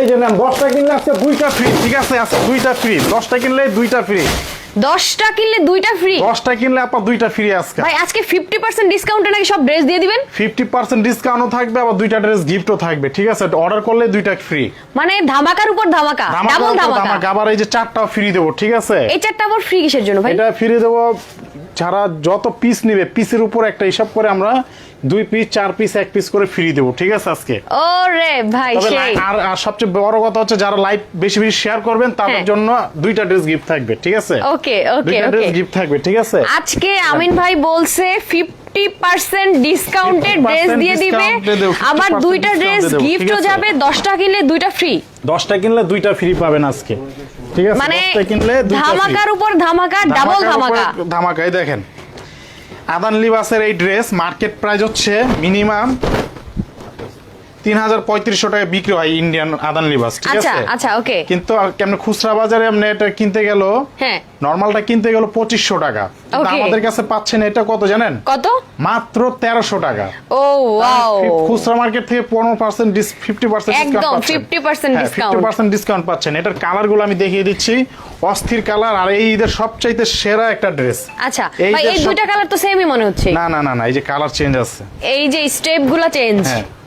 এই যে নেন দশটা কিনলে আজকে দুইটা ফ্রি ঠিক আছে? আজকে দুইটা ফ্রি দশটা কিনলে দুইটা ফ্রি দশটা কিনলে দুইটা ফ্রি দশটা কিনলে আপনার দুইটা ফ্রি আজকে। ভাই আজকে ফিফটি পার্সেন্ট ডিসকাউন্টে নাকি সব ড্রেস দিয়ে দিবেন? ফিফটি পার্সেন্ট ডিসকাউন্টও থাকবে আবার দুইটা ড্রেস গিফটও থাকবে ঠিক আছে? অর্ডার করলে দুইটা ফ্রি মানে ধামাকার উপর ধামাকা ডাবল ধামাকা। আবার এই যে চারটাও ফ্রি দেবো ঠিক আছে? এই চারটা আবার ফ্রি কিসের জন্য ভাই? এটা ফ্রি দেবো যারা যত পিস নেবে পিসের উপর একটা হিসাব করে আমরা দুই পিস চার পিস এক পিস করে ফ্রি দেবো ঠিক আছে আজকে? ও রে ভাই আর আর সবচেয়ে বড় কথা হচ্ছে যারা লাইভ বেশি বেশি শেয়ার করবেন তাদের হ্যাঁ। জন্য দুইটা ড্রেস গিফট থাকবে ঠিক আছে? ওকে ওকে দুইটা ড্রেস গিফট থাকবে ঠিক আছে? আজকে আমিন ভাই বলছে ফিফটি পার্সেন্ট ডিসকাউন্টে ড্রেস দিয়ে দিবে। 50% আবার দুইটা ড্রেস গিফটও? যাবে দশটা কিনলে দুইটা ফ্রি দশটা কিনলে দুইটা ফ্রি পাবেন আজকে। ঠিক আছে মানে কিনলে ধামাকার উপর ধামাকা ডাবল ধামাকা। ধামাকাই দেখেন। আদান লিবাসের এই ড্রেস মার্কেট প্রাইস হচ্ছে মিনিমাম তিন হাজার পঁয়ত্রিশশো টাকা বিক্রি হয় ইন্ডিয়ান আদান লিবাস ঠিক আচ্ছা আছে? আচ্ছা ওকে কিন্তু খুচরা বাজারে আপনি এটা কিনতে গেল হ্যাঁ। নর্মালটা কিনতে গেল পঁচিশশো টাকা। আমাদের কাছে পাচ্ছেন এটা কত জানেন? কত? মাত্র তেরোশো টাকা। ও ওয়াও খুচরা মার্কেট থেকে পনেরো পার্সেন্ট ফিফটি পার্সেন্ট একদম 50% ফিফটি পার্সেন্ট ডিসকাউন্ট পাচ্ছেন। এটার কালারগুলো আমি দেখিয়ে দিচ্ছি। অস্থির কালার আর এই ঈদের সবচাইতে সেরা একটা ড্রেস আচ্ছা এই দুইটা কালার তো সেমই মনে হচ্ছে। না না না না এই যে কালার চেঞ্জ আছে। এই যে স্টেপগুলা চেঞ্জ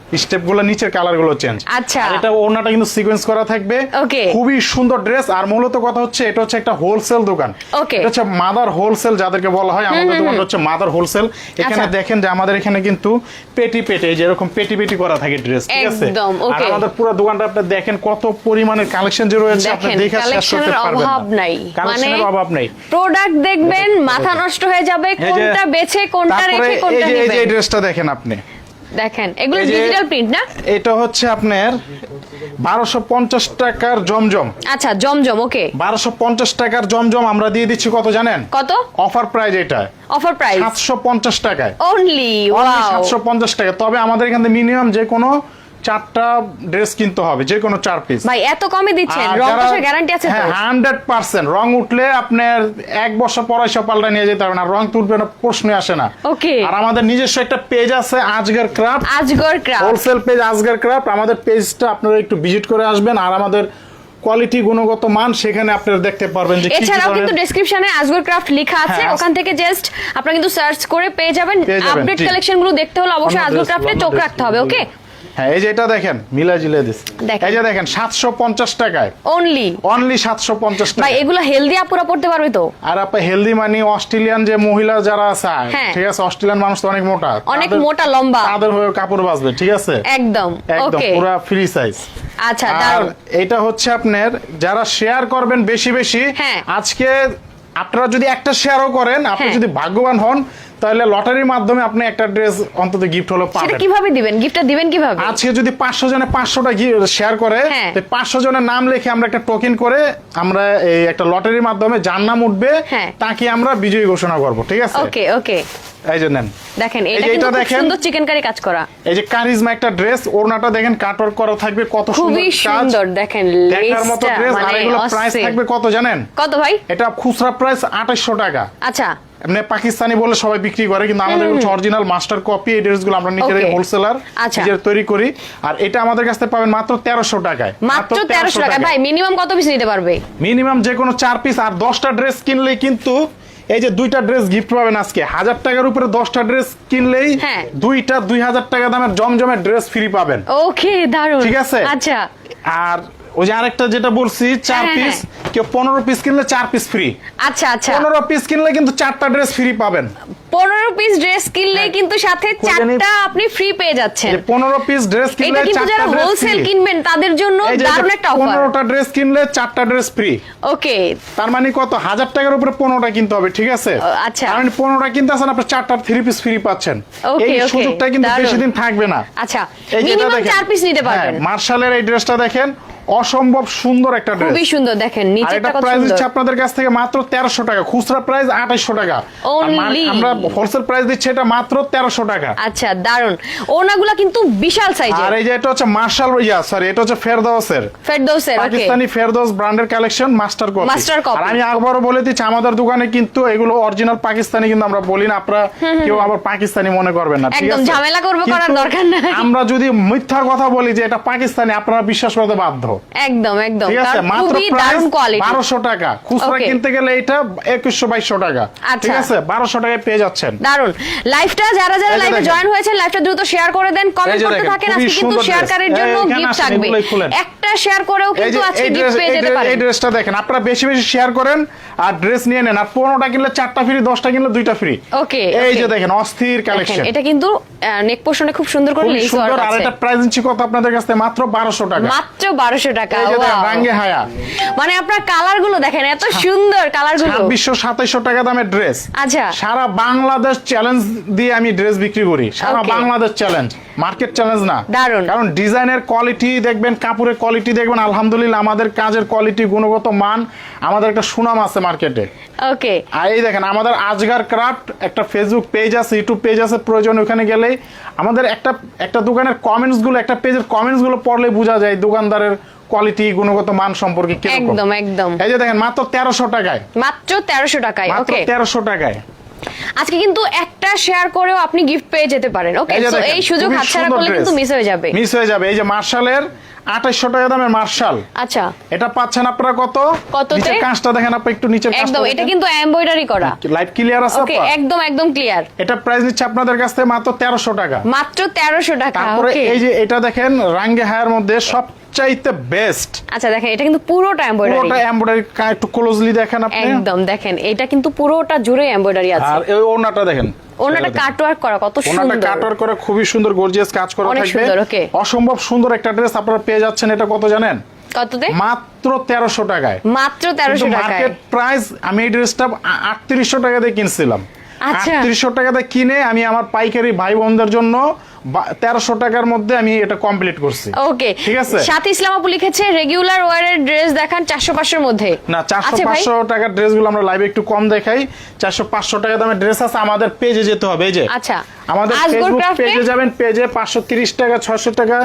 হ্যাঁ স্টেপগুলো নিচের কালারগুলো চেঞ্জ আচ্ছা। এটা ওনাটা কিন্তু সিকোয়েন্স করা থাকবে. খুবই সুন্দর ড্রেস আর মূলত কথা হচ্ছে এটা হচ্ছে একটা হোলসেল দোকান. এটা হচ্ছে মাদার হোলসেল যাদেরকে বলা হয় আমাদের দোকানটা হচ্ছে মাদার হোলসেল এখানে আচ্ছা। দেখেন যে আমাদের এখানে কিন্তু পেটি পেটি এই যে এরকম পেটি পেটি করা থাকে ড্রেস ঠিক আছে? আর আমাদের পুরো দোকানটা আপনি দেখেন কত পরিমাণের কালেকশন যে রয়েছে আপনি দেখে শেষ করতে পারবেন অভাব নাই। কালেকশনের অভাব নেই। প্রোডাক্ট দেখবেন মাথা নষ্ট হয়ে যাবে কোনটা বেছে কোনটা রেখে কোনটা যে এই যে এই ড্রেসটা দেখেন আপনি। দেখেন এগুলো ডিজিটাল প্রিন্ট না? এটা হচ্ছে আপনার বারোশো পঞ্চাশ টাকার জমজম। আচ্ছা জমজম ওকে। বারোশো পঞ্চাশ টাকার জমজম আমরা দিয়ে দিচ্ছি কত জানেন? কত? অফার প্রাইস এটা। অফার প্রাইস সাতশো পঞ্চাশ টাকায়। অনলি ওয়াও সাতশো পঞ্চাশ টাকা তবে আমাদের এখানে মিনিমাম যে কোনো চারটা ড্রেস কিনতে হবে যে কোনো চার পিস ভাই এত কমে দিচ্ছেন রং কষের গ্যারান্টি আছে তো? হান্ড্রেড পার্সেন্ট রং উঠলে আপনার এক বছর পরে সব পাল্টা নিয়ে যেতে হবে না রং তুলবে না প্রশ্নই আসে না। Okay. আর আমাদের নিজস্ব একটা পেজ আছে Asgar craft Asgar craft wholesale page Asgar craft আমাদের পেজটা আপনারা একটু ভিজিট করে আসবেন আর আমাদের কোয়ালিটি গুণগত মান সেখানে আপনারা দেখতে পারবেন যে এছাড়াও কিন্তু ডেসক্রিপশনে আজগর ক্রাফট লেখা আছে হ্যাঁ, ওখান থেকে জাস্ট আপনারা কিন্তু সার্চ করে পেয়ে যাবেন আপডেট জি। কালেকশনগুলো দেখতে হলে অবশ্যই আজগর ক্রাফটে চোখ রাখতে হবে ওকে। হ্যাঁ এই যে এটা দেখেন মিলা জিলে দিস এই যে দেখেন সাতশো পঞ্চাশ টাকায়। অনলি অনলি সাতশো পঞ্চাশ ভাই এগুলো হেলদি আপুরা পড়তে পারবে তো? আর আপনি হেলদি মানি অস্ট্রেলিয়ান যে মহিলা যারা আছে হ্যাঁ। ঠিক আছে অস্ট্রেলিয়ান মানুষ তো অনেক মোটা। অনেক মোটা লম্বা। তাদের হয়ে কাপড় বাঁচবে ঠিক আছে? একদম একদম পুরো ফ্রি সাইজ আচ্ছা আর দারুণ এটা হচ্ছে আপনার যারা শেয়ার করবেন বেশি বেশি হ্যাঁ। আজকে আপনারা যদি একটা শেয়ারও করেন আপনি হ্যাঁ। যদি ভাগ্যবান হন তাহলে লটারির মাধ্যমে আপনি একটা ড্রেস অন্তত গিফট হলো পাবেন। সেটা কীভাবে দিবেন? গিফটটা দিবেন কীভাবে? আজকে যদি পাঁচশো জনে পাঁচশোটা শেয়ার করে হ্যাঁ। পাঁচশো জনের নাম লিখে আমরা একটা টোকেন করে আমরা এই একটা লটারির মাধ্যমে যার নাম উঠবে হ্যাঁ। তাকে আমরা বিজয়ী ঘোষণা করব ঠিক আছে? ওকে ওকে এই যে নেন। দেখেন এটা কিন্তু দেখেন। সুন্দর চিকেন কারি কাজ করা। এই যে কারিজমা একটা ড্রেস ওড়নাটা দেখেন কাটওয়ার্ক করা থাকবে কত সুন্দর সুন্দর দেখেন দেখার মতো ড্রেস আর মানে এগুলো প্রাইস থাকবে কত জানেন? কত ভাই? এটা খুচরা প্রাইস আঠাশশো টাকা। আচ্ছা। এমনি পাকিস্তানি বলে সবাই বিক্রি করে কিন্তু আমাদের অরিজিনাল মাস্টার কপি এই ড্রেসগুলো আমরা নিজেরাই হোলসেলার আচ্ছা। নিজের তৈরি করি। আর এটা আমাদের কাছ থেকে পাবেন মাত্র টাকায়। মাত্র তেরোশো টাকা ভাই মিনিমাম কত পিস নিতে পারবে? মিনিমাম যে কোনো চার পিস আর দশটা ড্রেস কিনলেই কিন্তু এই যে দুইটা ড্রেস গিফট পাবেন আজকে। হাজার টাকার উপরে দশটা ড্রেস কিনলেই হ্যাঁ। দুইটা দুই হাজার টাকা দামের জমজমের ড্রেস ফ্রি পাবেন। ওকে দারুণ ঠিক আছে? আচ্ছা। আর ওই যে আরেকটা যেটা বলছি চার হ্যাঁ, পিস হ্যাঁ। কেউ পনেরো পিস কিনলে চার পিস ফ্রি আচ্ছা আচ্ছা। পনেরো পিস কিনলে কিন্তু চারটা ড্রেস ফ্রি পাবেন। পনেরো পিস ড্রেস কিনলে হ্যাঁ। কিন্তু সাথে চারটা আপনি ফ্রি পেয়ে যাচ্ছেন। পনেরো পিস ড্রেস কিনলে যারা হোলসেল কিনবেন তাদের জন্য দারুণ একটা অফার পনেরোটা ড্রেস কিনলে চারটা ড্রেস ফ্রি ওকে। তার মানে কত? হাজার টাকার উপরে পনেরোটা কিনতে হবে ঠিক আছে? আচ্ছা। তার মানে পনেরোটা কিনতে আছেন আপনি চারটা থ্রি পিস ফ্রি পাচ্ছেন। এই সুযোগটা কিন্তু বেশি দিন থাকবে না। আচ্ছা। মিনিমাম চার পিস নিতে হ্যাঁ, পারবেন। মার্শালের এই ড্রেসটা দেখেন। অসম্ভব সুন্দর একটা ড্রেস খুবই সুন্দর দেখেন নিচেরটা এটা প্রাইস দিচ্ছে আপনাদের কাছ থেকে মাত্র তেরোশো টাকা খুচরা প্রাইস আঠাইশশো টাকা। আর আমরা হোলসেল প্রাইস দিচ্ছি এটা মাত্র তেরোশো টাকা। আচ্ছা দারুণ ওনাগুলা কিন্তু বিশাল সাইজের আর এই যে এটা হচ্ছে মার্শাল ইয়া সরি এটা হচ্ছে ফেরদাউসের ফেরদৌসের ওকে পাকিস্তানি ফেরদৌস ব্র্যান্ডের collection master copy Master copy। আর আমি আবারও বলে দিচ্ছি আমাদের দোকানে কিন্তু এগুলো অরিজিনাল পাকিস্তানি কিন্তু আমরা বলি না আপনারা কেউ আবার পাকিস্তানি মনে করবেন না ঠিক একদম আছে? ঝামেলা করবে, করার দরকার নাই। আমরা যদি মিথ্যা কথা বলি যে এটা পাকিস্তানি আপনারা বিশ্বাস করতে বাধ্য। একদম একদম। ঠিক আছে মাত্র টাকা। খুচরা কিনতে গেলে এটা একুশশো বাইশশো টাকা। আচ্ছা। ঠিক আছে বারোশো টাকায় পেয়ে যাচ্ছেন। দারুণ লাইভটা যারা যারা লাইভে জয়েন হয়েছে লাইভটা দ্রুত শেয়ার করে দেন কমেন্ট করতে থাকেন আজকে কিন্তু শেয়ারকারীর জন্য গিফট থাকবে। একটা শেয়ার করেও কিন্তু আজকে গিফট পেয়ে যেতে পারেন। এই ড্রেসটা দেখেন আপনারা বেশি বেশি শেয়ার করেন আর ড্রেস নিয়ে নেন। আর পনেরোটা কিনলে চারটা ফ্রি দশটা কিনলে দুইটা ফ্রি ওকে এই যে দেখেন অস্থির কালেকশন এটা কিন্তু নেক পোর্শনে খুব সুন্দর করে লেস সুন্দর ওয়ার্ক আর আছে। এটা প্রাইস কত আপনাদের কাছে মাত্র বারোশো টাকা। মাত্র 1200 টাকা দেখেন wow! রাঙ্গে হায়া। মানে আপনার কালারগুলো দেখেন এত সুন্দর কালারগুলো ছাব্বিশশো সাতাইশশো টাকা দামের ড্রেস আচ্ছা। সারা বাংলাদেশ চ্যালেঞ্জ দিয়ে আমি ড্রেস বিক্রি করি। সারা বাংলাদেশ চ্যালেঞ্জ মার্কেট চ্যালেঞ্জ না। দারুণ। কারণ ডিজাইনের কোয়ালিটি দেখবেন কাপড়ের কোয়ালিটি দেখবেন আলহামদুলিল্লাহ আমাদের কাজের কোয়ালিটি গুণগত মান আমাদের একটা সুনাম আছে মার্কেটে ওকে আর এই দেখেন আমাদের আজগার ক্রাফট একটা ফেসবুক পেজ আছে ইউটিউব পেজ আছে প্রয়োজন ওখানে গেলেই আমাদের একটা একটা দোকানের কমেন্টসগুলো একটা পেজের কমেন্টসগুলো পড়লে বোঝা যায় দোকানদারের কোয়ালিটি গুণগত মান সম্পর্কে একদম একদম। এই যে দেখেন মাত্র তেরোশো টাকায়। মাত্র 1300 টাকায় মাত্র ওকে তেরোশো টাকায়। আজকে কিন্তু একটা শেয়ার করেও আপনি গিফট পেয়ে যেতে পারেন ওকে দেখেন, এই সুযোগ হাতছাড়া করলে কিন্তু মিস হয়ে যাবে। মিস হয়ে যাবে। এই যে মার্শালের আঠাইশশো টাকা দামের মার্শাল আচ্ছা। এটা পাচ্ছেন আপনারা কত? কততে? নিচের কাঁচটা দেখেন আপনি একটু নিচের একদম এটা কিন্তু এমব্রয়ডারি করা। লাইট ক্লিয়ার আছে ওকে একদম একদম ক্লিয়ার এটা প্রাইস নিচ্ছে আপনাদের কাছ থেকে মাত্র তেরোশো টাকা। মাত্র 1300 টাকা তারপরে এই যে এটা দেখেন রাঙ্গে হায়ার মধ্যে সবচাইতে বেস্ট আচ্ছা দেখেন এটা কিন্তু পুরোটা এমব্রয়ডারি পুরোটা এমব্রয়ডারি একটু ক্লোজলি দেখেন আপনি। একদম দেখেন এটা কিন্তু পুরোটা জুড়ে এমব্রয়ডারি আছে। আর এই ওনাটা দেখেন। ওনাটা কাটওয়ার্ক করা কত সুন্দর। ওনাটা কাটার করে খুবই সুন্দর গর্জিয়াস কাজ করা অনেক থাকবে। সুন্দর, okay. অসম্ভব সুন্দর একটা ড্রেস আপনারা পেয়ে যাচ্ছেন এটা কত জানেন? কততে? মাত্র তেরোশো টাকায়। মাত্র 1300 টাকায়। মার্কেট প্রাইস আমি এই ড্রেসটা আটত্রিশশো টাকা দিয়ে কিনছিলাম। আচ্ছা। আটত্রিশশো টাকাতে কিনে আমি আমার পাইকারি ভাই বোনদের জন্য তেরোশো টাকার মধ্যে আমি এটা কমপ্লিট করছি। ওকে ঠিক আছে? সাথে ইসলাম আপু লিখেছে রেগুলার ওয়ারের ড্রেস দেখান চারশো পাঁচশোর মধ্যে। না চারশো আচ্ছা, পাঁচশো টাকার ড্রেসগুলো আমরা লাইভে একটু কম দেখাই। চারশো পাঁচশো টাকা দামের ড্রেস আছে আমাদের পেজে যেতে হবে এই যে। আচ্ছা। আমাদের ফেসবুক পেজে যাবেন পেজে পাঁচশো তিরিশ টাকা ছশো টাকা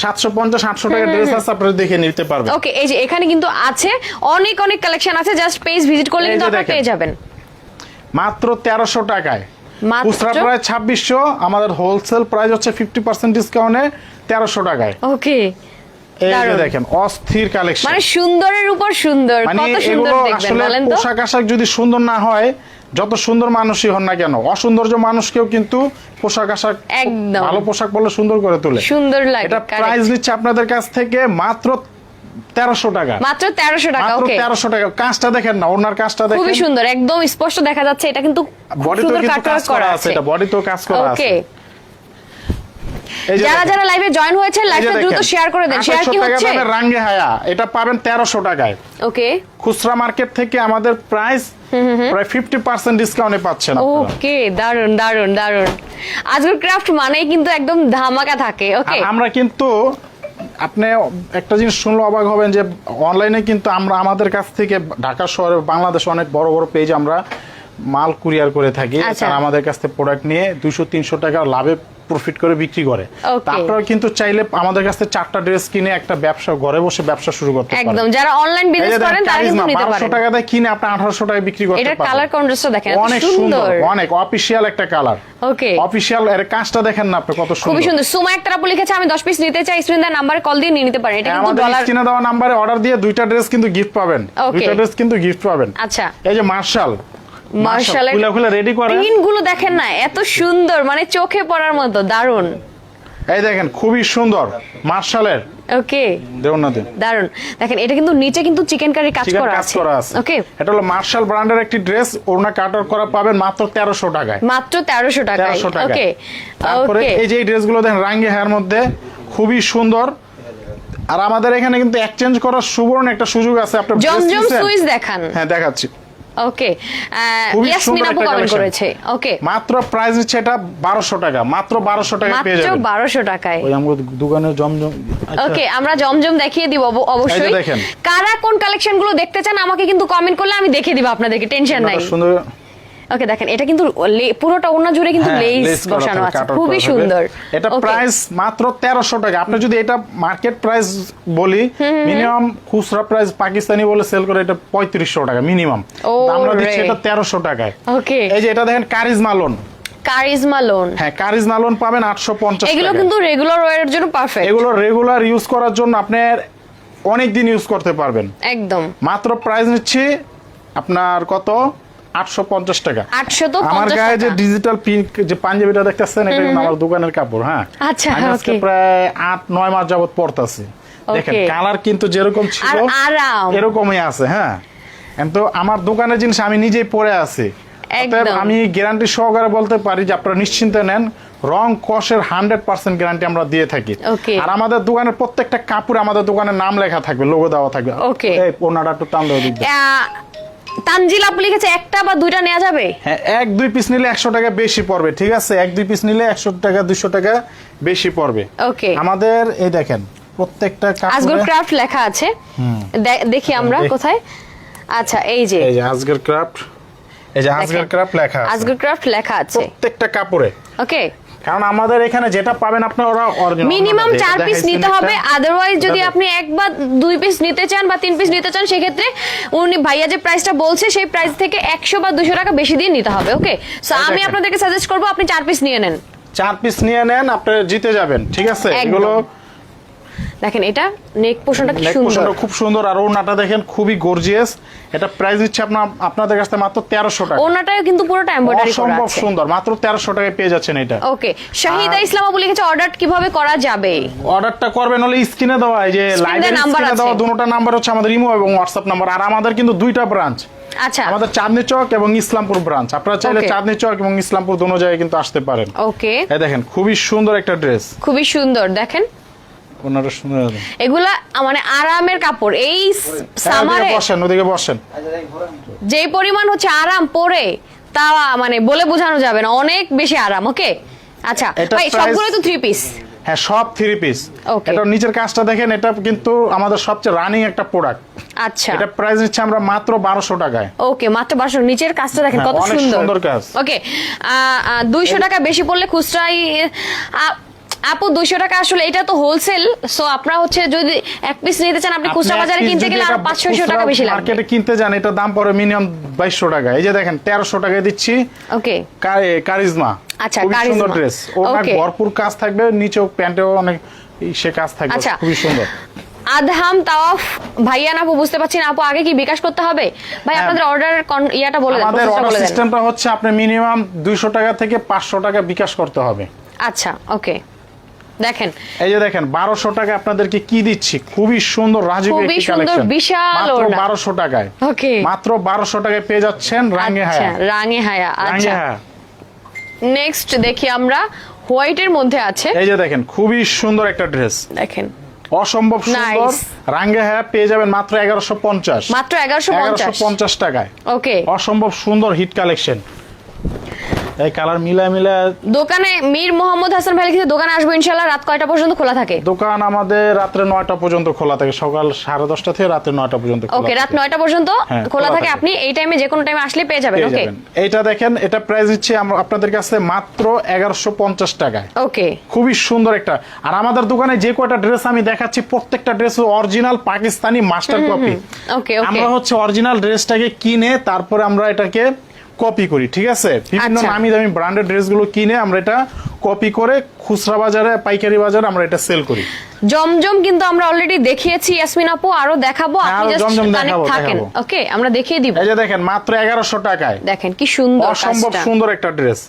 সাতশো পঞ্চাশ আটশো টাকা ড্রেস আছে আপনারা দেখে নিতে পারবেন। ওকে এই যে এখানে কিন্তু আছে অনেক অনেক কালেকশন আছে জাস্ট পেজ ভিজিট করলে কিন্তু আপনারা পেয়ে যাবেন। মাত্র তেরোশো টাকায়? খুচরা প্রায় ছাব্বিশশো আমাদের হোলসেল প্রাইস হচ্ছে ফিফটি পার্সেন্ট ডিসকাউন্টে তেরোশো টাকায়। ওকে। দেখেন অস্থির কালেকশন মানে সুন্দরের উপর সুন্দর মানে কত সুন্দর দেখবেন বলেন তো। পোশাক আশাক যদি সুন্দর না হয় যত সুন্দর মানুষই হন না কেন অসৌন্দর্য মানুষকেও কিন্তু পোশাক আশাক একদম। ভালো পোশাক পরলে সুন্দর করে তোলে। সুন্দর লাগে এটা প্রাইস নিচ্ছে আপনাদের কাছ থেকে মাত্র তেরোশো টাকা। মাত্র 1300 টাকা ওকে তেরোশো টাকা। কাজটা দেখেন না ওনার কাজটা খুবই সুন্দর একদম স্পষ্ট দেখা যাচ্ছে এটা কিন্তু সুন্দর কিন্তু কাজ করা আছে এটা বডিতেও কাজ করা আছে। যারা যারা লাইভে জয়েন হয়েছে লাইভটা দ্রুত শেয়ার করে দেন। শেয়ার কি হচ্ছে? রাঙ্গে হায়া এটা পাবেন তেরোশো টাকায়। ওকে খুচরা মার্কেট থেকে আমাদের প্রাইস প্রায় ফিফটি পার্সেন্ট ডিসকাউন্টে পাচ্ছেন আপনারা। ওকে দারুণ দারুণ দারুণ আজকের ক্রাফট মানেই কিন্তু একদম ধামাকা থাকে ওকে আমরা কিন্তু আপনি একটা জিনিস শুনলে অবাক হবেন যে অনলাইনে কিন্তু আমরা আমাদের কাছ থেকে ঢাকা শহরে বাংলাদেশে অনেক বড় বড় পেজ আমরা মাল কুরিয়ার করে থাকি আচ্ছা। তারা আমাদের কাছ থেকে প্রোডাক্ট নিয়ে দুশো তিনশো টাকা লাভে প্রফিট করে বিক্রি করে। আপনারা কিন্তু চাইলে আমাদের কাছে চারটা ড্রেস কিনে একটা ব্যবসা ঘরে বসে ব্যবসা শুরু করতে পারেন। একদম যারা অনলাইন বিজনেস করেন তারা কিন্তু নিতে 1200 পারেন। টাকা দিয়ে কিনে আপনি আঠারোশো টাকায় বিক্রি করতে এটার পারবেন। কালার কন্ট্রাস্টটা দেখেন অনেক সুন্দর অনেক অফিসিয়াল একটা কালার ওকে অফিসিয়াল এর কাজটা দেখেন না আপনি কত সুন্দর। সুন্দর। সুমা একটা আপু লিখেছে আমি 10 পিস নিতে চাই স্ক্রিন দেওয়ার নাম্বারে কল দিয়ে নিয়ে নিতে পারেন। এটা হ্যাঁ, কিন্তু আমাদের ডলার স্ক্রিনে দেওয়া নাম্বারে অর্ডার দিয়ে দুইটা ড্রেস কিন্তু গিফট পাবেন। দুইটা ড্রেস কিন্তু গিফট পাবেন। আচ্ছা। এই যে মার্শাল মার্শালের রেডি করে দেখেন না এত সুন্দর মানে চোখে পড়ার মতো দারুণ এই দেখেন খুবই সুন্দর মার্শালের। ওকে। দেউন না দেন। দারুণ দেখেন এটা কিন্তু নিচে কিন্তু চিকেন কারি কাজ করা কাজ আছে। করা আছে। ওকে। এটা হলো মার্শাল ব্র্যান্ডের একটি ড্রেস ওড়না করা পাবেন মাত্র তেরোশো টাকায়। মাত্র 1300 টাকায়। তেরোশো টাকা ওকে। তারপরে এই যে এই ড্রেসগুলো দেখেন রাঙ্গি হেয়ার মধ্যে খুবই সুন্দর। আর আমাদের এখানে কিন্তু এক্সচেঞ্জ করার সুবর্ণ একটা সুযোগ আছে আপনার জমজম? সুইচ দেখান। হ্যাঁ দেখাচ্ছি। ওকে ইয়াসমিন আপু কমেন্ট করেছে। ওকে মাত্র প্রাইস হচ্ছে এটা বারোশো টাকা মাত্র বারোশো টাকা পেয়ে মাত্র যাবেন। 1200 টাকায়। ওই আমাদের দোকানে জমজম আচ্ছা। ওকে আমরা জমজম দেখিয়ে দিব অবশ্যই। কারা কোন কালেকশনগুলো দেখতে চান আমাকে কিন্তু কমেন্ট করলে আমি দেখিয়ে দিব আপনাদেরকে টেনশন নাই। সুন্দর ওকে দেখেন এটা কিন্তু পুরোটা ওনা জুড়ে কিন্তু হ্যাঁ, লেস বসানো আছে। খুবই সুন্দর। এটা প্রাইস মাত্র তেরোশো টাকা। আপনি যদি এটা মার্কেট প্রাইস বলি মিনিমাম খুচরা প্রাইস পাকিস্তানি বলে সেল করে এটা পঁয়ত্রিশশো টাকা মিনিমাম আমরা দিচ্ছি এটা তেরোশো টাকায়। ওকে এই যে এটা দেখেন কারিজমা লোন কারিজমা লোন হ্যাঁ কারিজমা লোন পাবেন আটশো পঞ্চাশ এগুলো কিন্তু রেগুলার ওয়ারের জন্য পারফেক্ট এগুলো রেগুলার ইউজ করার জন্য আপনার অনেক দিন ইউজ করতে পারবেন। একদম। মাত্র প্রাইস নিচ্ছি আপনার কত? আটশো পঞ্চাশ টাকা। আটশো তো আমার গায়ে যে ডিজিটাল পিঙ্ক যে পাঞ্জাবিটা দেখতেছেন এটা আমার দোকানের কাপড় হ্যাঁ? আচ্ছা, আজকে প্রায় আট নয় মাস যাবত পরতাছি। দেখেন কালার কিন্তু যেরকম ছিল এরকমই আছে হ্যাঁ? কিন্তু আমার দোকানের জিনিস আমি নিজেই পরে আছি। আমি গ্যারান্টি সহকারে বলতে পারি যে আপনারা নিশ্চিন্তে নেন রং কষের হান্ড্রেড পার্সেন্ট গ্যারান্টি আমরা দিয়ে থাকি। আর আমাদের দোকানের প্রত্যেকটা কাপড় আমাদের দোকানের নাম লেখা থাকবে লোগো দেওয়া থাকবে. এই একটু টান তানজিল আপু লিখেছে একটা বা দুইটা নেওয়া যাবে? হ্যাঁ এক দুই পিস নিলে একশো টাকা বেশি পড়বে ঠিক আছে? এক দুই পিস নিলে একশো টাকা দুশো টাকা বেশি পড়বে। ওকে। আমাদের এই দেখেন প্রত্যেকটা আজগর ক্রাফট লেখা আছে। দেখি আমরা কোথায়। আচ্ছা এই যে। এই যে আজগর ক্রাফট। এই যে আজগর। ক্রাফট লেখা আছে। আজগর ক্রাফট লেখা আছে। প্রত্যেকটা কাপড়ে। ওকে। কারণ আমাদের এখানে যেটা পাবেন আপনারা ওরা অরিজিনাল মিনিমাম 4 পিস নিতে হবে আদারওয়াইজ যদি আপনি এক বা দুই পিস নিতে চান বা তিন পিস নিতে চান সেক্ষেত্রে উনি ভাইয়া যে প্রাইসটা বলছে সেই প্রাইস থেকে একশো বা 200 টাকা বেশি দিয়ে নিতে হবে ওকে সো আমি আপনাদেরকে সাজেস্ট করব আপনি 4 পিস নিয়ে নেন। 4 পিস নিয়ে নেন আপনি জিতে যাবেন ঠিক আছে? এগুলো দেখেন এটা নেক পোর্শনটা কি নেক সুন্দর। খুব সুন্দর আর ওনাটা দেখেন খুবই গর্জিয়াস এটা প্রাইস দিচ্ছে আপনার আপনাদের কাছে মাত্র তেরোশো টাকা। ওনাটাও কিন্তু পুরোটা এমব্রয়ডারি করা অসম্ভব সুন্দর মাত্র তেরোশো টাকায় পেয়ে যাচ্ছেন এটা। ওকে শাহিদা ইসলাম অর্ডার কীভাবে করা যাবে? অর্ডারটা করবেন হলে স্ক্রিনে দেওয়া এই যে স্ক্রিনে আছে। দেওয়া দুটোটা নাম্বার হচ্ছে আমাদের ইমো এবং হোয়াটসঅ্যাপ নাম্বার আর আমাদের কিন্তু দুইটা ব্রাঞ্চ আচ্ছা। আমাদের চাঁদনি চক এবং ইসলামপুর ব্রাঞ্চ আপনারা চাইলে চাঁদনি চক এবং ইসলামপুর দোনো জায়গায় কিন্তু আসতে পারেন। ওকে এই দেখেন খুবই সুন্দর একটা ড্রেস খুবই সুন্দর। দেখেন ওনারা একদম। এগুলা মানে আরামের কাপড় এই হ্যাঁ, সামারে বসেন ওদিকে বসেন। যেই পরিমাণ হচ্ছে আরাম পরে তা মানে বলে বোঝানো যাবে না অনেক বেশি আরাম ওকে? আচ্ছা ভাই সবগুলো তো থ্রি পিস হ্যাঁ সব থ্রি পিস. এটা নিচের কাজটা দেখেন এটা কিন্তু আমাদের সবচেয়ে রানিং একটা প্রোডাক্ট আচ্ছা। এটা প্রাইস নিচ্ছে আমরা মাত্র বারোশো টাকায়। ওকে মাত্র বারোশো নিচের কাজটা দেখেন হ্যাঁ, কত সুন্দর। সুন্দর কাজ। ওকে দুইশো টাকা বেশি পড়লে খুচরাই আপু দুইশো টাকা আসলে এটা তো হোলসেল সো আপনারা হচ্ছে যদি এক পিস নিতে চান আপনি খুচরা বাজারে কিনতে গেলে আর পাঁচ ছয়শো টাকা বেশি লাগবে। মার্কেটে কিনতে যান এটা দাম পড়ে মিনিমাম বাইশশো টাকা। এই যে দেখেন তেরোশো টাকায় দিচ্ছি। Okay Charisma. আচ্ছা, সুন্দর ড্রেস ওনার ভরপুর কাজ থাকবে নিচেও প্যান্টেও অনেক সে কাজ থাকবে। আচ্ছা। খুবই সুন্দর। আদহাম তাওয়াফ ভাইয়া না আপু বুঝতে পারছি না আপু আগে কি বিকাশ করতে হবে? ভাই হ্যাঁ। আপনাদের অর্ডার ইয়াটা বলে দেন আমাদের অর্ডার সিস্টেমটা হচ্ছে আপনি মিনিমাম দুইশো টাকা থেকে পাঁচশো টাকা বিকাশ করতে হবে। আচ্ছা ওকে দেখেন। এই যে দেখেন টাকা আপনাদেরকে কি দিচ্ছি? খুবই সুন্দর রাজীব একটি কালেকশন বিশাল মাত্র টাকায়। Okay. মাত্র টাকায় পেয়ে যাচ্ছেন রাঙ্গে আচ্ছা হায়া। রাঙে হায়া আচ্ছা। নেক্সট দেখি আমরা হোয়াইটের মধ্যে আছে। এই যে দেখেন খুবই সুন্দর একটা ড্রেস। দেখেন। অসম্ভব সুন্দর। রাঙ্গে হায়া পেয়ে যাবেন মাত্র এগারোশো পঞ্চাশ। মাত্র এগারোশো পঞ্চাশ টাকায়। ওকে। অসম্ভব সুন্দর হিট কালেকশন। এই কালার মিলা মিলা দোকানে মীর মোহাম্মদ হাসান ভাই লিখেছে দোকানে আসব ইনশাল্লাহ রাত কয়টা পর্যন্ত খোলা থাকে? দোকান আমাদের রাত্রে নয়টা পর্যন্ত খোলা থাকে। সকাল সাড়ে দশটা থেকে রাত্রে নয়টা পর্যন্ত খোলা ওকে রাত থাকে। নয়টা পর্যন্ত হ্যাঁ, খোলা থাকে। আপনি এই টাইমে যে কোনো টাইমে আসলে পেয়ে যাবেন ওকে? এইটা দেখেন এটা প্রাইস দিচ্ছি আমরা আপনাদের কাছে মাত্র এগারোশো পঞ্চাশ টাকায়। ওকে। খুবই সুন্দর একটা। আর আমাদের দোকানে যে কয়টা ড্রেস আমি দেখাচ্ছি প্রত্যেকটা dress original Pakistani master copy okay okay. আমরা হচ্ছে অরিজিনাল ড্রেসটাকে কিনে তারপরে আমরা এটাকে কপি করি ঠিক আছে? বিভিন্ন আচ্ছা। নামি দামি ব্র্যান্ডেড ড্রেসগুলো কিনে আমরা এটা কপি করে খুচরা বাজারে পাইকারি বাজারে আমরা এটা সেল করি। জমজম কিন্তু আমরা অলরেডি দেখিয়েছি ইয়াসমিন আপু আরও দেখাবো আপনি জাস্ট জমজম কানেক্ট দেখাবো, থাকেন। ওকে আমরা দেখিয়ে দিব। এই যে দেখেন মাত্র 1100 টাকায়। দেখেন কি সুন্দর অসম্ভব সুন্দর একটা ড্রেস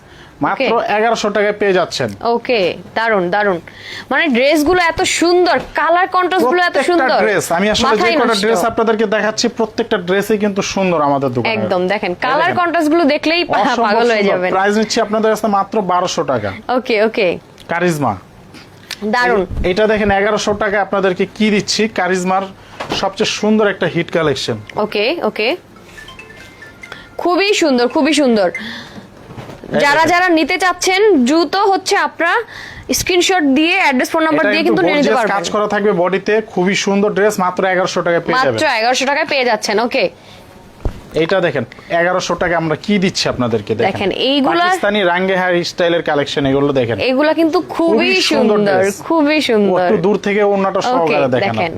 মাত্র এগারোশো টাকায় পেয়ে যাচ্ছেন। ওকে দারুণ দারুণ মানে ড্রেসগুলো এত সুন্দর কালার কন্ট্রাস্টগুলো এত সুন্দর। ড্রেস আমি আসলে যে কটা ড্রেস আপনাদেরকে দেখাচ্ছি প্রত্যেকটা ড্রেসই কিন্তু সুন্দর আমাদের দোকানে। একদম দেখেন কালার কন্ট্রাস্টগুলো দেখলেই পাগল হয়ে যাবেন। প্রাইস নিচ্ছি আপনাদের কাছে মাত্র টাকা। ওকে ওকে কারিজমা দারুণ এটা দেখেন এগারোশো টাকা আপনাদেরকে কি দিচ্ছি? কারিজমার সবচেয়ে সুন্দর একটা হিট কালেকশন ওকে ওকে খুবই সুন্দর খুবই সুন্দর। যারা যারা নিতে চাচ্ছেন দ্রুত হচ্ছে আপনারা স্ক্রিনশট দিয়ে অ্যাড্রেস ফোন নাম্বার দিয়ে কিন্তু নিয়ে নিতে পারবেন। কাজ করা থাকবে বডিতে খুবই সুন্দর ড্রেস মাত্র এগারোশো টাকা পেয়ে যাবেন মাত্র যাবেন। এগারোশো টাকায় পেয়ে যাচ্ছেন ওকে এইটা দেখেন এগারোশো টাকা আমরা কি দিচ্ছি আপনাদেরকে দেখেন, এইগুলা- পাকিস্তানি রাঙ্গে হার স্টাইলের কালেকশন এগুলো দেখেন। এগুলা কিন্তু খুবই সুন্দর খুবই সুন্দর। একটু দূর থেকে অন্যটা সহকারে দেখেন দেখেন।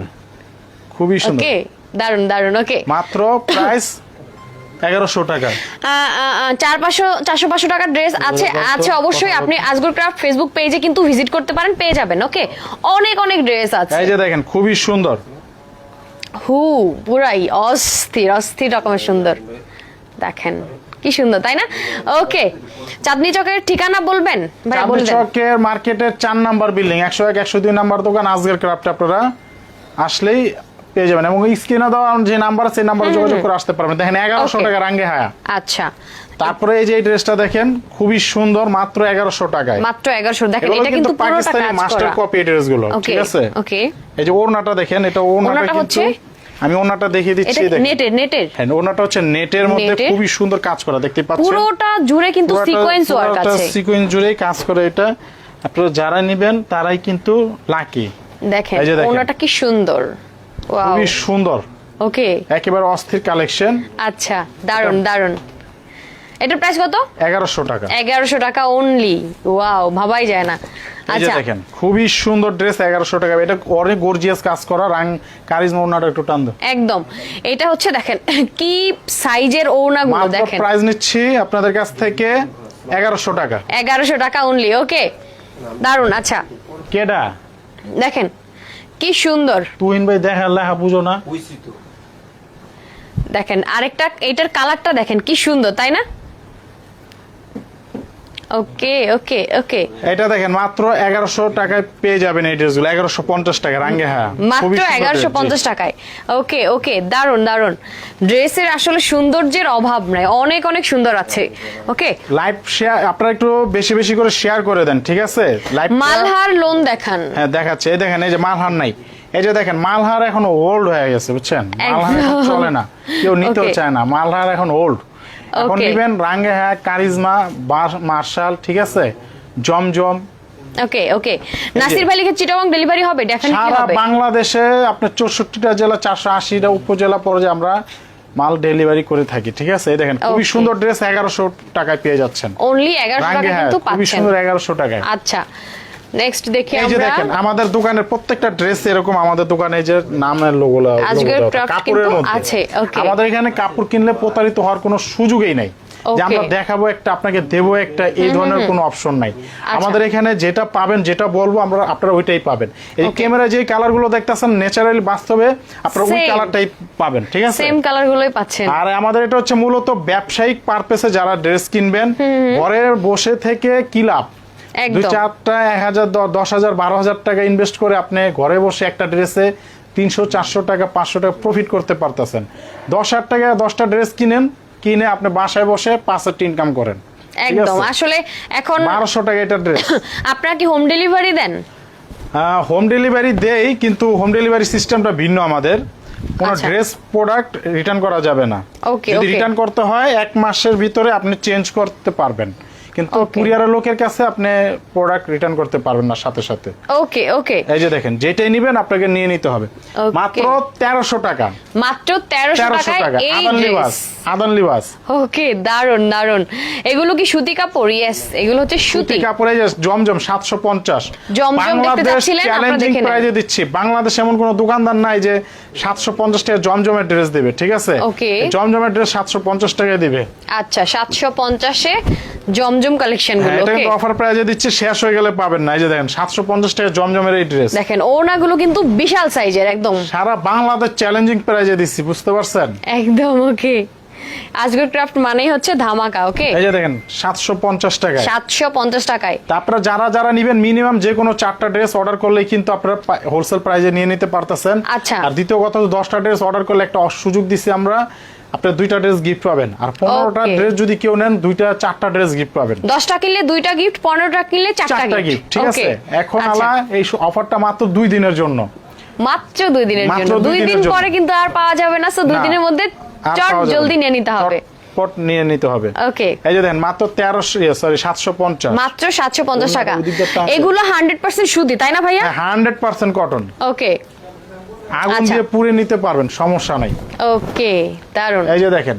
খুবই সুন্দর। ওকে দারুণ দারুণ ওকে মাত্র প্রাইস এগারোশো টাকা। চার পাঁচশো চারশো পাঁচশো টাকার ড্রেস আছে আছে অবশ্যই আপনি আজগুর ক্রাফট ফেসবুক পেজে কিন্তু ভিজিট করতে পারেন পেয়ে যাবেন ওকে অনেক অনেক ড্রেস আছে। এই যে দেখেন খুবই সুন্দর। হু পুরাই অস্থির অস্থির রকমের সুন্দর। দেখেন কি সুন্দর তাই না? ওকে চাঁদনি চকের ঠিকানা বলবেন? ভাই বলবেন। চকের মার্কেটের চার নাম্বার বিল্ডিং একশো এক একশো দুই নাম্বার দোকান আজকের ক্রাফট আপনারা আসলেই পেয়ে যাবেন এবং স্ক্রিনে দেওয়া যে নাম্বার সেই নাম্বারে যোগাযোগ করে আসতে পারবেন। দেখেন এগারোশো. টাকা রাঙ্গে হায়া। আচ্ছা। তারপরে এই যে এই ড্রেসটা দেখেন খুবই সুন্দর মাত্র এগারোশো টাকায়। মাত্র এগারোশো। দেখেন এটা কিন্তু পুরোটা পাকিস্তানি মাস্টার কপি ড্রেসগুলো ঠিক আছে? ওকে এই যে ওড়নাটা দেখেন এটা ওড়নাটা কিন্তু হচ্ছে? আমি ওড়নাটা দেখিয়ে দিচ্ছি দেখেন। নেটের নেটের? হ্যাঁ ওড়নাটা হচ্ছে নেটের মধ্যে খুবই সুন্দর কাজ করা দেখতে পাচ্ছেন? পুরোটা জুড়ে কিন্তু সিকোয়েন্স ওয়ার্ক আছে। সিকোয়েন্স জুড়েই কাজ করে এটা। আপনারা যারা নেবেন তারাই কিন্তু লাকি দেখেন ওনাটা কি সুন্দর। খুবই সুন্দর। ওকে একেবারে অস্থির কালেকশন আচ্ছা দারুণ দারুণ এটার প্রাইস কত? এগারোশো টাকা। এগারোশো টাকা অনলি ওয়াও ভাবাই যায় না। আচ্ছা। দেখেন খুবই সুন্দর ড্রেস এগারোশো টাকা। এটা অনেক গর্জিয়াস কাজ করা। রাং কারিজমা ওড়নাটা একটু টান দাও। একদম। এটা হচ্ছে দেখেন কি সাইজের ওড়নাগুলো দেখেন। প্রাইস নিচ্ছি আপনাদের কাছ থেকে এগারোশো টাকা। এগারোশো টাকা অনলি ওকে দারুণ আচ্ছা। কেডা? দেখেন কি সুন্দর। তুহিন ভাই দেখা লেখা বুঝো না। দেখেন আরেকটা এটার কালারটা দেখেন কি সুন্দর তাই না? ওকে ওকে ওকে এটা দেখেন মাত্র এগারোশো টাকায় পেয়ে যাবেন এই ড্রেসগুলো এগারোশো পঞ্চাশ টাকা রাঙ্গে হ্যাঁ মাত্র সুন্দর এগারোশো dress, পঞ্চাশ জি। টাকায়। ওকে ওকে দারুণ দারুণ ড্রেসের আসলে সৌন্দর্যের অভাব নাই। অনেক অনেক সুন্দর আছে। ওকে লাইভ শেয়ার আপনারা একটু বেশি বেশি করে শেয়ার করে দেন ঠিক আছে? লাইভ মালহার লোন দেখান। হ্যাঁ দেখাচ্ছে। এই দেখেন এই যে মালহার নাই। এই যে দেখেন মালহার এখন ওল্ড হয়ে গেছে বুঝছেন? মালহার চলে না। কেউ নিতেও চায় না। মালহার এখন ওল্ড এখন. নিবেন রাঙ্গে হ্যাঁ কারিজমা মার্শাল ঠিক আছে? জমজম ওকে ওকে নাসির ভাই লিখে চিটাগং ডেলিভারি হবে ডেফিনেটলি হবে। বাংলাদেশে আপনার চৌষট্টিটা জেলা চারশো আশিটা উপজেলা পর্যায়ে আমরা মাল ডেলিভারি করে থাকি ঠিক আছে? এই দেখেন খুবই সুন্দর ড্রেস এগারোশো টাকায় পেয়ে যাচ্ছেন। অনলি এগারোশো টাকা রাঙ্গে কিন্তু খুবই পাচ্ছেন। সুন্দর এগারোশো টাকায়। আচ্ছা। নেক্সট দেখি এই যে দেখেন আমাদের দোকানের প্রত্যেকটা ড্রেস এরকম আমাদের দোকানে যে নামের লোগো কাপড়ের মধ্যে। আছে, okay. আমাদের এখানে কাপড় কিনলে প্রতারিত হওয়ার কোনো সুযোগই নাই। যে আমরা দেখাবো একটা আপনাকে দেবো একটা এই ধরনের কোনো অপশন নাই। আচ্ছা। আমাদের এখানে যেটা পাবেন যেটা বলব আমরা আপনারা ওইটাই পাবেন। এই. ক্যামেরায় যে কালারগুলো দেখতেছেন ন্যাচারালি বাস্তবে আপনারা ওই কালারটাই পাবেন ঠিক আছে? সেম পাচ্ছেন। আর আমাদের এটা হচ্ছে মূলত ব্যবসায়িক পারপেসে যারা ড্রেস কিনবেন ঘরে বসে থেকে কি লাভ? দুই চারটা এক হাজার দশ হাজার বারো হাজার টাকা ইনভেস্ট করে আপনি ঘরে বসে একটা ড্রেসে তিনশো চারশো টাকা পাঁচশো টাকা প্রফিট করতে পারতেছেন। দশ হাজার টাকা দশটা ড্রেস কিনেন কিনে আপনি বাসায় বসে পাঁচ হাজার ইনকাম করেন। একদম। আসলে এখন বারোশো টাকা এটা ড্রেস আপনারা কি হোম ডেলিভারি দেন? হোম ডেলিভারি দেই কিন্তু হোম ডেলিভারি সিস্টেমটা ভিন্ন আমাদের। কোনো। ড্রেস প্রোডাক্ট রিটার্ন করা যাবে না। যদি রিটার্ন করতে হয় এক মাসের ভিতরে আপনি চেঞ্জ করতে পারবেন। কিন্তু. কুরিয়ারের লোকের কাছে আপনি প্রোডাক্ট রিটার্ন করতে পারবেন না সাথে সাথে। ওকে ওকে এই যে দেখেন যেটাই নিবেন আপনাকে নিয়ে নিতে হবে। মাত্র তেরোশো টাকা। মাত্র তেরোশো তেরোশো টাকায় টাকা। এই আদান লিবাস আদান লিবাস। ওকে দারুণ দারুণ এগুলো কি সুতি কাপড়? ইয়েস এগুলো হচ্ছে সুতি কাপড়ে যে জমজম সাতশো পঞ্চাশ। জমজম দেখতে চাচ্ছিলেন? আপনারা চ্যালেঞ্জিং দেখে প্রাইজে দিচ্ছি। বাংলাদেশ এমন কোনো দোকানদার নাই যে সাতশো পঞ্চাশ টাকা জমজমের ড্রেস দিবে ঠিক আছে? ওকে জমজমের ড্রেস সাতশো পঞ্চাশ টাকায় দিবে। আচ্ছা সাতশো পঞ্চাশে জমজম কালেকশন হ্যাঁ গুলো এটা কিন্তু অফার প্রাইজে দিচ্ছি শেষ হয়ে গেলে পাবেন না। এই যে দেখেন সাতশো পঞ্চাশ টাকা জমজমের এই ড্রেস দেখেন ওড়নাগুলো কিন্তু বিশাল সাইজের একদম। সারা বাংলাদেশ চ্যালেঞ্জিং প্রাইজে দিচ্ছি বুঝতে পারছেন? একদম ওকে আজকের ক্রাফট মানেই হচ্ছে ধামাকা ওকে এই যে দেখেন সাতশো পঞ্চাশ টাকায়। সাতশো পঞ্চাশ টাকায়। তারপরে যারা যারা নিবেন মিনিমাম যে কোনো চারটা ড্রেস অর্ডার করলেই কিন্তু আপনারা হোলসেল প্রাইজে নিয়ে নিতে পারতেছেন। আচ্ছা। আর দ্বিতীয় কথা হচ্ছে দশটা ড্রেস অর্ডার করলে একটা সুযোগ দিছি আমরা। আপনার দুইটা ড্রেস গিফট পাবেন। আর পনেরোটা ড্রেস যদি কেউ নেন দুইটা চারটা ড্রেস গিফট পাবেন। দশটা কিনলে দুইটা গিফট পনেরোটা কিনলে চারটা গিফট ঠিক আছে? এখন আলা এই অফারটা মাত্র দুই দিনের জন্য। মাত্র দুই দিনের জন্য। দুই দিন পরে কিন্তু আর পাওয়া যাবে না দুই দিনের মধ্যে চট জলদি নিয়ে নিতে হবে। নিয়ে নিতে হবে। ওকে এই যে দেখেন মাত্র তেরোশো সরি সাতশো পঞ্চাশ। মাত্র সাতশো পঞ্চাশ টাকা। এগুলো হান্ড্রেড পার্সেন্ট সুতি তাই না ভাইয়া? হান্ড্রেড পার্সেন্ট কটন ওকে আগুন আচ্ছা। দিয়ে পুড়ে নিতে পারবেন সমস্যা নাই। ওকে দারুণ এই যে দেখেন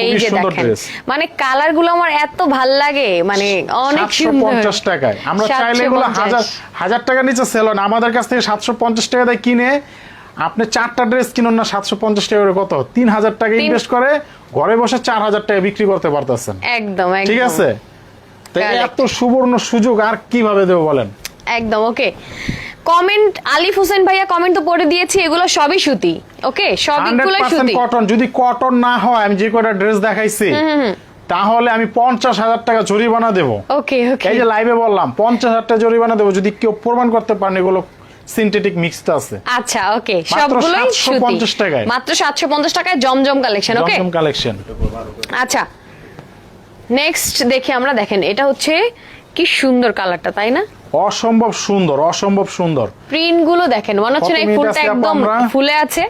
এই যে দেখেন মানে কালারগুলো আমার এত ভালো লাগে মানে অনেক সুন্দর। পঞ্চাশ টাকায়। আমরা চাইলে এগুলো হাজার হাজার টাকা নিচে সেল হয়। আমাদের কাছ থেকে সাতশো পঞ্চাশ টাকা দিয়ে কিনে আপনি চারটা ড্রেস কিনুন না সাতশো পঞ্চাশ টাকা করে কত? তিন হাজার টাকা ইনভেস্ট করে ঘরে বসে চার হাজার টাকা বিক্রি করতে পারতেছেন। একদম ঠিক আছে? এত সুবর্ণ সুযোগ আর কীভাবে দেবো বলেন? একদম ওকে। কমেন্ট আলিফ হোসেন ভাইয়া কমেন্ট তো পড়ে দিয়েছি এগুলো সবই সুতি। ওকে পার্সেন্ট সুতি। কটন যদি কটন না হয় আমি যে কটা ড্রেস দেখাইছি তাহলে আমি পঞ্চাশ হাজার টাকা জরিমানা দেবো। ওকে ওকে এই যে লাইভে বললাম পঞ্চাশ হাজার টাকা জরিমানা দেবো যদি কেউ প্রমাণ করতে পারেন এগুলো সিনথেটিক মিক্সড আছে। আচ্ছা ওকে সবগুলোই 750 সুতি টাকায়। মাত্র 750 টাকায় Zamzam collection okay Zamzam collection আচ্ছা। নেক্সট দেখি আমরা দেখেন এটা হচ্ছে কি সুন্দর কালারটা তাই না? অসম্ভব সুন্দর অসম্ভব সুন্দর। প্রিন্টগুলো দেখেন মনে হচ্ছে না ফুলটা একদম ফুলে আছে।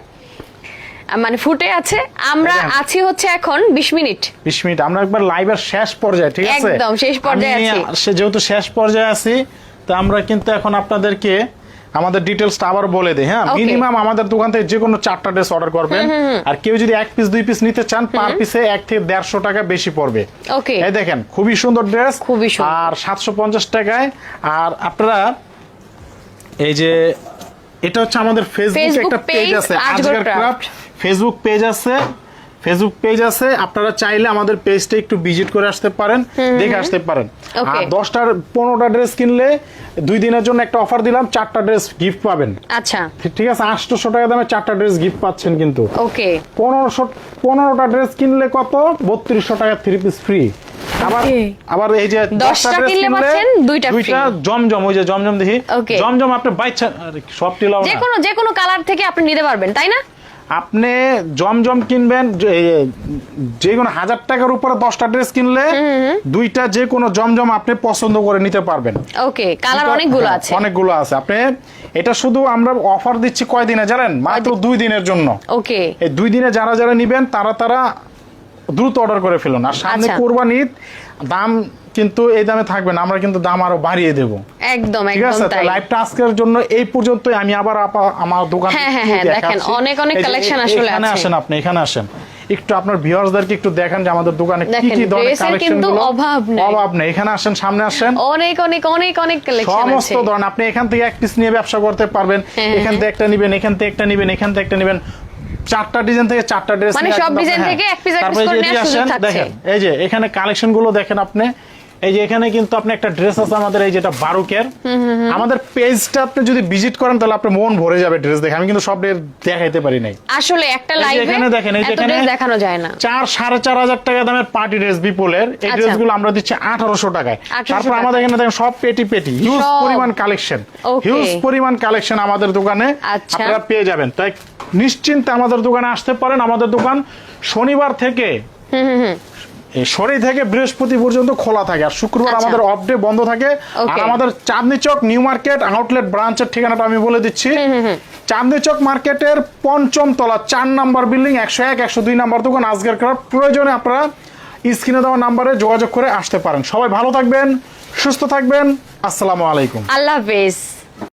মানে ফুটে আছে। আমরা আছি হচ্ছে এখন 20 মিনিট। বিশ মিনিট আমরা একবার লাইভের শেষ পর্যায়ে ঠিক আছে? একদম, শেষ পর্যায়ে আছি। সে যেহেতু শেষ পর্যায়ে আছি তো আমরা কিন্তু এখন আপনাদেরকে আমাদের ডিটেলসটা আবার বলে দিই হ্যাঁ? মিনিমাম আমাদের দোকান থেকে যে কোনো চারটা ড্রেস অর্ডার করবেন। আর কেউ যদি এক পিস দুই পিস নিতে চান পার পিসে এক থেকে দেড়শো টাকা বেশি পড়বে। এই দেখেন খুবই সুন্দর ড্রেস খুবই আর সাতশো পঞ্চাশ টাকায়। আর আপনারা এই যে এটা হচ্ছে আমাদের ফেসবুক একটা পেজ আছে আজগর ক্রাফট ফেসবুক পেজ আছে। ফেসবুক পেজ আছে আপনারা চাইলে আমাদের পেজটা একটু ভিজিট করে আসতে পারেন দেখে আসতে পারেন. আর দশটার পনেরোটা ড্রেস কিনলে দুই দিনের জন্য একটা অফার দিলাম চারটা ড্রেস গিফট পাবেন। আচ্ছা। ঠিক আছে আটশোশো টাকা দামে চারটা ড্রেস গিফট পাচ্ছেন কিন্তু। ওকে পনেরোশো পনেরোটা ড্রেস কিনলে কত? বত্রিশশো টাকা থ্রি পিস ফ্রি আবার আবার এই যে দশটা কিনলে পাচ্ছেন দুইটা। দুইটা জমজম ওই যে জমজম দেখি. জমজম আপনি বাইচ্ছা সব টিলাও যে কোনো যে কোনো কালার থেকে আপনি নিতে পারবেন তাই না? আপনি জমজম কিনবেন যে- কোনো হাজার টাকার উপরে দশটা ড্রেস কিনলে দুইটা যে কোনো জমজম আপনি পছন্দ করে নিতে পারবেন। ওকে কালার অনেকগুলো হ্যাঁ, আছে। অনেকগুলো আছে। আপনি এটা শুধু আমরা অফার দিচ্ছি কয়দিনে জানেন? মাত্র দুই দিনের জন্য। ওকে। এই দুই দিনে যারা যারা নিবেন তারা তারা দ্রুত অর্ডার করে ফেলুন। আর সামনে আচ্ছা। কোরবানি দাম কিন্তু এই দামে থাকবে না আমরা কিন্তু দাম আরও বাড়িয়ে দেব। একদম ঠিক আছে? তাই। লাইভটা আজকের জন্য এই পর্যন্তই। আমি আবার আপা- আমার দোকান হ্যাঁ, হ্যাঁ, হ্যাঁ, দেখেন, অনেক অনেক collection আসলে এখানে আসেন আপনি এখানে আসেন। একটু আপনার ভিউয়ার্সদেরকে একটু দেখেন যে আমাদের দোকানে কি কি ধরনের কালেকশন কিন্তু গুলো। অভাব নেই। অভাব নেই। এখানে আসেন সামনে আসেন। অনেক অনেক অনেক অনেক কালেকশন আছে। সমস্ত ধরনের। আপনি এখান থেকে এক পিস নিয়ে ব্যবসা করতে পারবেন। এখান থেকে একটা নিবেন এখান থেকে একটা নিবেন এখান থেকে একটা নিবেন। চারটা ডিজাইন থেকে চারটা ড্রেস মানে সব ডিজাইন থেকে এক পিস এক পিস করে নেওয়ার সুযোগ থাকছে। দেখেন এই যে এখানে কালেকশনগুলো দেখেন আপনি এই যে এখানে কিন্তু আপনি একটা ড্রেস আছে আমাদের এই যেটা বারুকের। আমাদের পেজটা আপনি যদি ভিজিট করেন তাহলে আপনার মন ভরে যাবে ড্রেস দেখে। আমি কিন্তু সব ড্রেস দেখাইতে পারি নাই। আসলে একটা লাইভে এখানে দেখেন এই এখানে দেখানো যায় না। চার সাড়ে চার হাজার টাকা দামের পার্টি ড্রেস বিপুলের। এই আচ্ছা। ড্রেসগুলো আমরা দিচ্ছি আঠারোশো টাকায়। তারপর আমাদের এখানে দেখেন সব পেটি পেটি হিউজ পরিমাণ কালেকশন হিউজ পরিমাণ কালেকশন আমাদের দোকানে। আচ্ছা। আপনারা পেয়ে যাবেন। তাই নিশ্চিন্তে আমাদের দোকানে আসতে পারেন। আমাদের দোকান শনিবার থেকে শনি থেকে বৃহস্পতি পর্যন্ত খোলা থাকে আর শুক্রবার আচ্ছা। আমাদের অফ ডে বন্ধ থাকে। আর আমাদের Chandni Chawk New Market outlet ব্রাঞ্চের ঠিকানাটা আমি বলে দিচ্ছি। চাঁদনি চক মার্কেটের পঞ্চম তলা চার নাম্বার বিল্ডিং একশো এক একশো দুই নাম্বার দোকান আজকের ক্রাফট প্রয়োজনে আপনারা স্ক্রিনে দেওয়া নাম্বারে যোগাযোগ করে আসতে পারেন। সবাই ভালো থাকবেন সুস্থ থাকবেন। আসসালামু আলাইকুম। আল্লাহ হাফেজ।